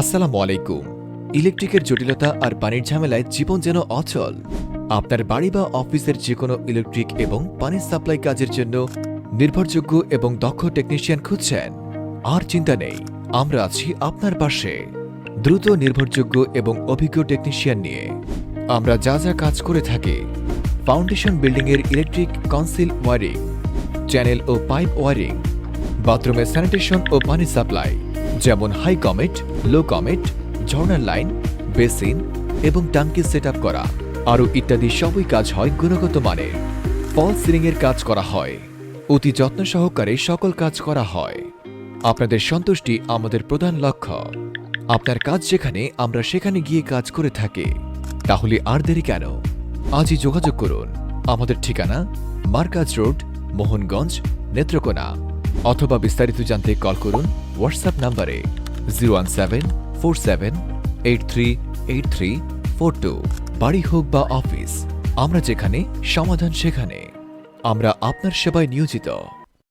আসসালামু আলাইকুম। ইলেকট্রিকের জটিলতা আর পানির ঝামেলায় জীবন যেন অচল। আপনার বাড়ি বা অফিসের যে কোনো ইলেকট্রিক এবং পানির সাপ্লাই কাজের জন্য নির্ভরযোগ্য এবং দক্ষ টেকনিশিয়ান খুঁজছেন। আর চিন্তা নেই, আমরা আছি আপনার পাশে। দ্রুত, নির্ভরযোগ্য এবং অভিজ্ঞ টেকনিশিয়ান নিয়ে। আমরা যা যা কাজ করে থাকি, ফাউন্ডেশন বিল্ডিংয়ের ইলেকট্রিক কনসিল ওয়ারিং, চ্যানেল ও পাইপ ওয়ারিং, বাথরুমের স্যানিটেশন ও পানি সাপ্লাই। যেমন হাই কমেট লো কমেট ঝর্ণার লাইন বেসিন এবং টাঙ্কি সেট করা, আরও ইত্যাদি সবই কাজ হয় গুণগত মানের। ফল সিলিংয়ের কাজ করা হয়, অতি যত্ন সহকারে সকল কাজ করা হয়। আপনাদের সন্তুষ্টি আমাদের প্রধান লক্ষ্য। আপনার কাজ যেখানে, আমরা সেখানে গিয়ে কাজ করে থাকি। তাহলে আর দেরি কেন? আজই যোগাযোগ করুন। আমাদের ঠিকানা, মার্কাজ রোড, মোহনগঞ্জ, নেত্রকোনা। অথবা বিস্তারিত জানতে কল করুন হোয়াটসঅ্যাপ নম্বরে zero one seven four seven eight three eight three four two বাড়ি হোক বা অফিস আমরা যেখানে, সমাধান সেখানে। আমরা আপনার সেবায় নিয়োজিত।